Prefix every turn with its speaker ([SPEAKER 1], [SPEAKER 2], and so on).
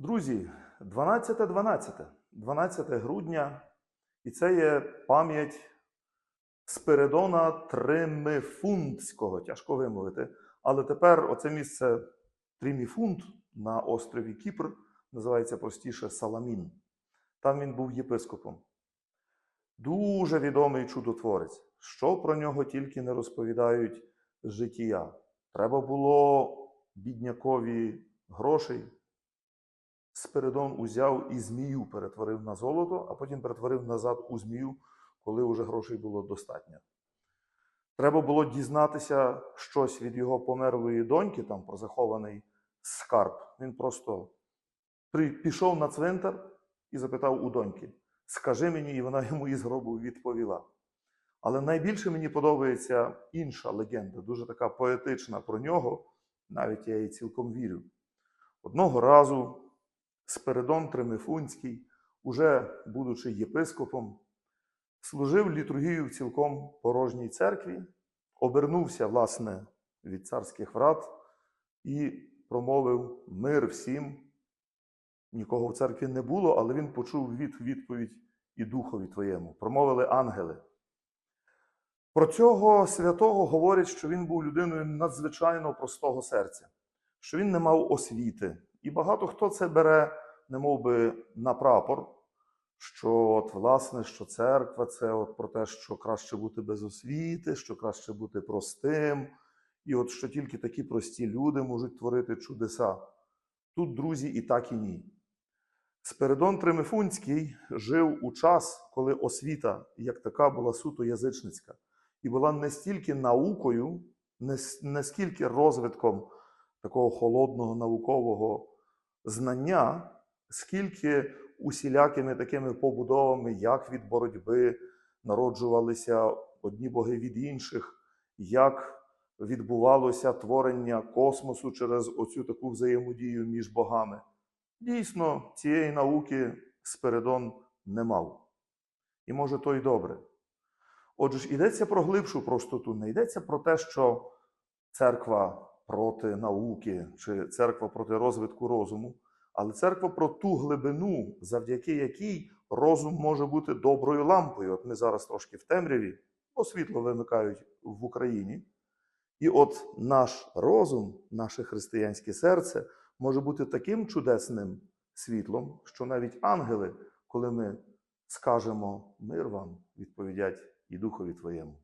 [SPEAKER 1] Друзі, 12 12, 12 грудня, і це є пам'ять Спиридона Тримифунтського, тяжко вимовити. Але тепер оце місце Триміфунт на острові Кіпр називається простіше Саламін. Там він був єпископом. Дуже відомий чудотворець. Що про нього тільки не розповідають з життя. Треба було біднякові грошей. Спиридон узяв і змію перетворив на золото, а потім перетворив назад у змію, коли вже грошей було достатньо. Треба було дізнатися щось від його померлої доньки, там про захований скарб. Він просто пішов на цвинтар і запитав у доньки: Скажи мені, і вона йому із гробу відповіла. Але найбільше мені подобається інша легенда, дуже така поетична про нього, навіть я їй цілком вірю. Одного разу Спиридон Тримифунський, уже будучи єпископом, служив літургію в цілком порожній церкві, обернувся, власне, від царських врат і промовив мир всім. Нікого в церкві не було, але він почув від відповідь і духові твоєму. Промовили ангели. Про цього святого говорять, що він був людиною надзвичайно простого серця, що він не мав освіти. І багато хто це бере, не би, на прапор, що от, власне, що церква це от про те, що краще бути без освіти, що краще бути простим, і от що тільки такі прості люди можуть творити чудеса. Тут, друзі, і так, і ні. Спиридон Тримифунський жив у час, коли освіта, як така, була суто язичницька, і була не стільки наукою, не, не скільки розвитком такого холодного наукового знання, скільки усілякими такими побудовами, як від боротьби народжувалися одні боги від інших, як відбувалося творення космосу через оцю таку взаємодію між богами. Дійсно, цієї науки Спиридон не мав. І може то й добре. Отже ж, йдеться про глибшу простоту, не йдеться про те, що церква проти науки чи церква проти розвитку розуму, але церква про ту глибину, завдяки якій розум може бути доброю лампою. От ми зараз трошки в темряві, бо світло вимикають в Україні. І от наш розум, наше християнське серце може бути таким чудесним світлом, що навіть ангели, коли ми скажемо мир вам, відповідять і Духові Твоєму.